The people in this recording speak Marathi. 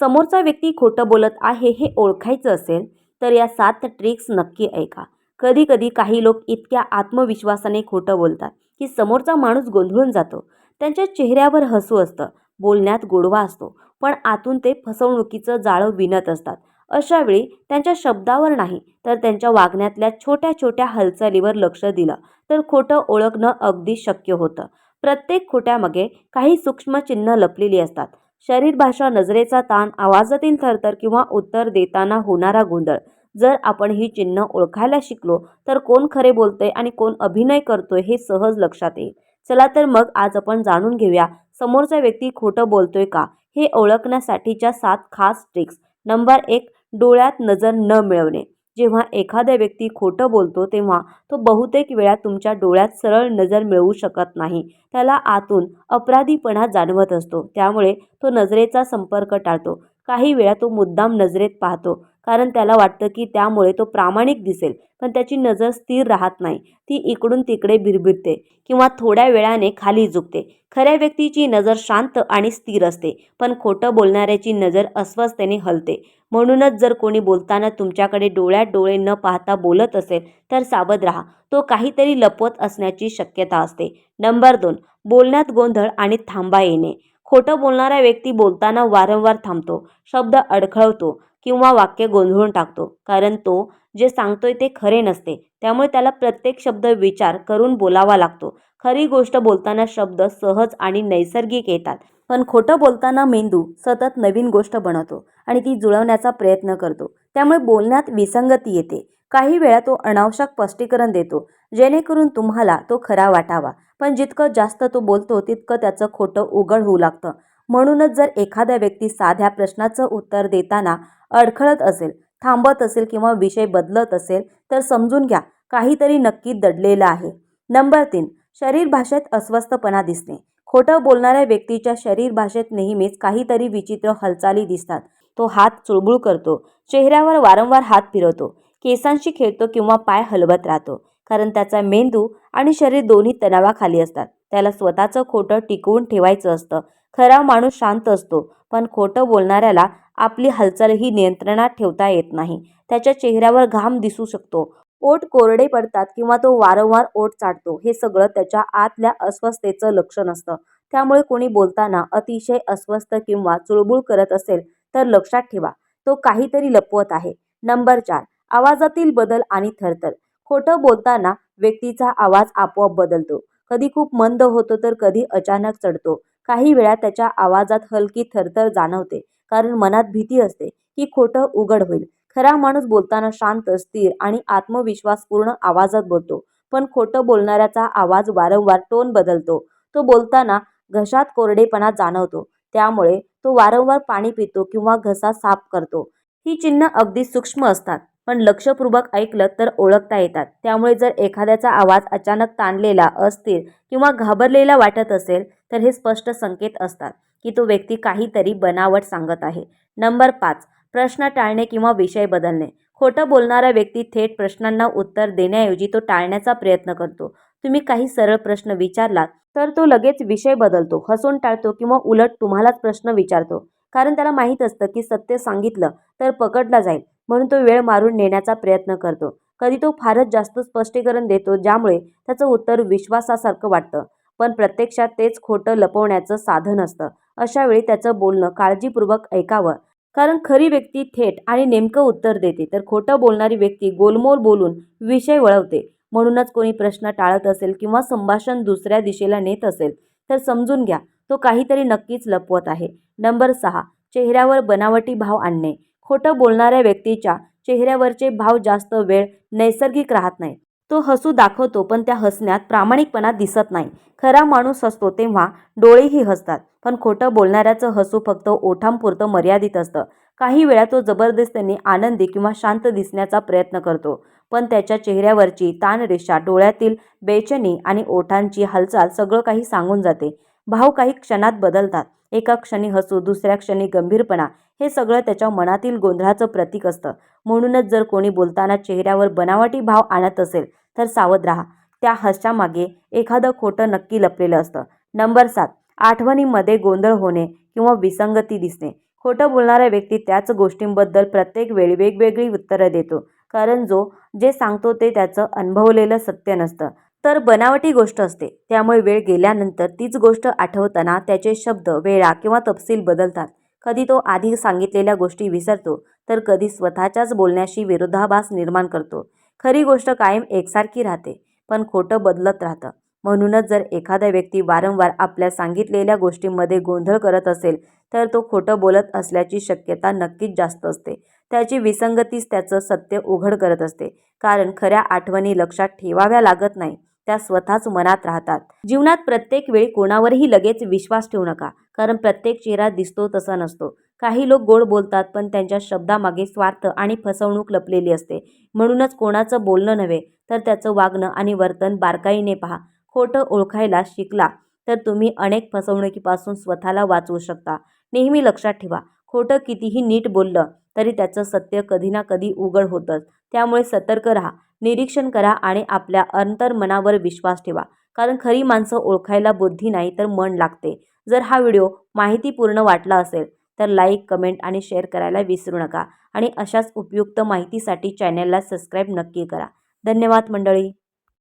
समोरचा व्यक्ती खोटं बोलत आहे हे ओळखायचं असेल तर या सात ट्रिक्स नक्की ऐका. कधी कधी काही लोक इतक्या आत्मविश्वासाने खोटं बोलतात की समोरचा माणूस गोंधळून जातो. त्यांच्या चेहऱ्यावर हसू असतं बोलण्यात गोडवा असतो पण आतून ते फसवणुकीचं जाळं विणत असतात. अशावेळी त्यांच्या शब्दावर नाही तर त्यांच्या वागण्यातल्या छोट्या छोट्या हालचालीवर लक्ष दिलं तर खोटं ओळखणं अगदी शक्य होतं. प्रत्येक खोट्यामागे काही सूक्ष्म चिन्ह लपलेली असतात. शरीर भाषा नजरेचा ताण आवाजातील थरथर किंवा उत्तर देताना होणारा गोंधळ. जर आपण ही चिन्ह ओळखायला शिकलो तर कोण खरे बोलतंय आणि कोण अभिनय करतोय हे सहज लक्षात येईल. चला तर मग आज आपण जाणून घेऊया समोरचा व्यक्ती खोटं बोलतोय का? हे ओळखण्यासाठीच्या सात खास ट्रिक्स नंबर एक डोळ्यात नजर न मिळवणे. जेव्हा एखादा व्यक्ती खोटं बोलतो तेव्हा तो बहुतेक वेळा तुमच्या डोळ्यात सरळ नजर मिळवू शकत नाही. त्याला आतून अपराधीपणा जाणवत असतो. त्यामुळे तो नजरेचा संपर्क टाळतो. काही वेळा तो मुद्दाम नजरेत पाहतो. कारण त्याला वाटतं की त्यामुळे तो प्रामाणिक दिसेल पण त्याची नजर स्थिर राहत नाही. ती इकडून तिकडे भिरभिरते किंवा थोड्या वेळाने खाली झुकते. खऱ्या व्यक्तीची नजर शांत आणि स्थिर असते पण खोटं बोलणाऱ्याची नजर अस्वस्थतेने हलते. म्हणूनच जर कोणी बोलताना तुमच्याकडे डोळ्यात डोळे न पाहता बोलत असेल तर सावध राहा. तो काहीतरी लपवत असण्याची शक्यता असते. नंबर दोन बोलण्यात गोंधळ आणि थांबा येणे. खोटं बोलणारा व्यक्ती बोलताना वारंवार थांबतो. शब्द अडखळवतो किंवा वाक्य गोंधळून टाकतो. कारण तो जे सांगतोय ते खरे नसते. त्यामुळे त्याला प्रत्येक शब्द विचार करून बोलावा लागतो. खरी गोष्ट बोलताना शब्द सहज आणि नैसर्गिक येतात. पण खोटं बोलताना मेंदू सतत नवीन गोष्ट बनवतो आणि ती जुळवण्याचा प्रयत्न करतो. त्यामुळे बोलण्यात विसंगती येते. काही वेळा तो अनावश्यक स्पष्टीकरण देतो. जेणेकरून तुम्हाला तो खरा वाटावा. पण जितकं जास्त तो बोलतो तितकं त्याचं खोटं उघड होऊ लागतं. म्हणूनच जर एखाद्या व्यक्ती साध्या प्रश्नाचं उत्तर देताना अडखळत असेल थांबत असेल किंवा विषय बदलत असेल तर समजून घ्या काहीतरी नक्की दडलेलं आहे. नंबर तीन शरीर भाषेत अस्वस्थपणा दिसणे. खोटं बोलणाऱ्या व्यक्तीच्या शरीर भाषेत नेहमीच काहीतरी विचित्र हालचाली दिसतात. तो हात चुळबुळ करतो चेहऱ्यावर वारंवार हात फिरवतो केसांशी खेळतो किंवा पाय हलवत राहतो कारण त्याचा मेंदू आणि शरीर दोन्ही तणावाखाली असतात. त्याला स्वतःचं खोटं टिकवून ठेवायचं असतं. खरा माणूस शांत असतो पण खोटं बोलणाऱ्याला आपली हालचालही नियंत्रणात ठेवता येत नाही. त्याच्या चेहऱ्यावर घाम दिसू शकतो. ओठ कोरडे पडतात किंवा तो वारंवार ओठ चाटतो हे सगळं त्याच्या आतल्या अस्वस्थतेचं लक्षण असतं. त्यामुळे कोणी बोलताना अतिशय अस्वस्थ किंवा चुळबुळ करत असेल तर लक्षात ठेवा तो काहीतरी लपवत आहे. नंबर चार आवाजातील बदल आणि थरथर. खोटं बोलताना व्यक्तीचा आवाज आपोआप बदलतो. कधी खूप मंद होतो तर कधी अचानक चढतो. काही वेळा त्याच्या आवाजात हलकी थरथर जाणवते कारण मनात भीती असते की खोटं उघड होईल. खरा माणूस बोलताना शांत स्थिर आणि आत्मविश्वासपूर्ण आवाजात बोलतो पण खोटं बोलणाऱ्याचा आवाज वारंवार टोन बदलतो. तो बोलताना घशात कोरडेपणा जाणवतो त्यामुळे तो वारंवार पाणी पितो किंवा घसा साफ करतो. ही चिन्ह अगदी सूक्ष्म असतात. पण लक्षपूर्वक ऐकलं तर ओळखता येतात. त्यामुळे जर एखाद्याचा आवाज अचानक ताणलेला अस्थिर किंवा घाबरलेला वाटत असेल तर हे स्पष्ट संकेत असतात की तो व्यक्ती काहीतरी बनावट सांगत आहे. नंबर पाच प्रश्न टाळणे किंवा विषय बदलणे. खोटं बोलणारा व्यक्ती थेट प्रश्नांना उत्तर देण्याऐवजी तो टाळण्याचा प्रयत्न करतो. तुम्ही काही सरळ प्रश्न विचारलात तर तो लगेच विषय बदलतो हसून टाळतो किंवा उलट तुम्हालाच प्रश्न विचारतो. कारण त्याला माहीत असतं की सत्य सांगितलं तर पकडला जाईल. म्हणून तो वेळ मारून नेण्याचा प्रयत्न करतो. कधी तो फारच जास्त स्पष्टीकरण देतो ज्यामुळे त्याचं उत्तर विश्वासासारखं वाटतं. पण प्रत्यक्षात तेच खोटं लपवण्याचं साधन असतं. अशा वेळी त्याचं बोलणं काळजीपूर्वक ऐकावं. कारण खरी व्यक्ती थेट आणि नेमकं उत्तर देते. तर खोटं बोलणारी व्यक्ती गोलमोल बोलून विषय वळवते. म्हणूनच कोणी प्रश्न टाळत असेल किंवा संभाषण दुसऱ्या दिशेला नेत असेल तर समजून घ्या तो काहीतरी नक्कीच लपवत आहे. नंबर सहा. चेहऱ्यावर बनावटी भाव आणणे. खोटं बोलणाऱ्या व्यक्तीच्या चेहऱ्यावरचे भाव जास्त वेळ नैसर्गिक राहत नाही. तो हसू दाखवतो पण त्या हसण्यात प्रामाणिकपणा दिसत नाही. खरा माणूस हसतो तेव्हा डोळेही हसतात पण खोटं बोलणाऱ्याचं हसू फक्त ओठांपुरतं मर्यादित असतं. काही वेळा तो जबरदस्तीने आनंदी किंवा शांत दिसण्याचा प्रयत्न करतो पण त्याच्या चेहऱ्यावरची ताणरेषा डोळ्यातील बेचनी आणि ओठांची हालचाल सगळं काही सांगून जाते. भाव काही क्षणात बदलतात. एका क्षणी हसू दुसऱ्या क्षणी गंभीरपणा हे सगळं त्याच्या मनातील गोंधळाचं प्रतीक असतं. म्हणूनच जर कोणी बोलताना चेहऱ्यावर बनावटी भाव आणत असेल तर सावध राहा. त्या हशामागे एखादं खोटं नक्की लपलेलं असतं. नंबर सात आठवणीमध्ये गोंधळ होणे किंवा विसंगती दिसणे. खोटं बोलणारा व्यक्ती त्याच गोष्टींबद्दल प्रत्येक वेळी वेगवेगळी उत्तरं देतो. कारण जो जे सांगतो ते त्याचं अनुभवलेलं सत्य नसतं. तर बनावटी गोष्ट असते. त्यामुळे वेळ गेल्यानंतर तीच गोष्ट आठवताना त्याचे शब्द वेळा किंवा तपशील बदलतात. कधी तो आधी सांगितलेल्या गोष्टी विसरतो तर कधी स्वतःच्याच बोलण्याशी विरोधाभास निर्माण करतो. खरी गोष्ट कायम एकसारखी राहते पण खोटं बदलत राहतं. म्हणूनच जर एखादा व्यक्ती वारंवार आपल्या सांगितलेल्या गोष्टींमध्ये गोंधळ करत असेल तर तो खोटं बोलत असल्याची शक्यता नक्कीच जास्त असते. त्याची विसंगतीच त्याचं सत्य उघड करत असते कारण खऱ्या आठवणी लक्षात ठेवाव्या लागत नाही त्या स्वतःच मनात राहतात. जीवनात प्रत्येक वेळी कोणावरही लगेच विश्वास ठेवू नका. कारण प्रत्येक चेहरा दिसतो तसा नसतो. काही लोक गोड बोलतात पण त्यांच्या शब्दामागे स्वार्थ आणि फसवणूक लपलेली असते. म्हणूनच कोणाचं बोलणं नव्हे तर त्याचं वागणं आणि वर्तन बारकाईने पहा. खोटं ओळखायला शिकला तर तुम्ही अनेक फसवणुकीपासून स्वतःला वाचवू शकता. नेहमी लक्षात ठेवा खोटं कितीही नीट बोललं तरी त्याचं सत्य कधी ना कधी उघड होतंच. त्यामुळे सतर्क राहा निरीक्षण करा आणि आपल्या अंतर्मनावर विश्वास ठेवा. कारण खरी माणसं ओळखायला बुद्धी नाही तर मन लागते. जर हा व्हिडिओ माहितीपूर्ण वाटला असेल तर लाईक कमेंट आणि शेअर करायला विसरू नका. आणि अशाच उपयुक्त माहितीसाठी चॅनलला सबस्क्राईब नक्की करा. धन्यवाद मंडळी.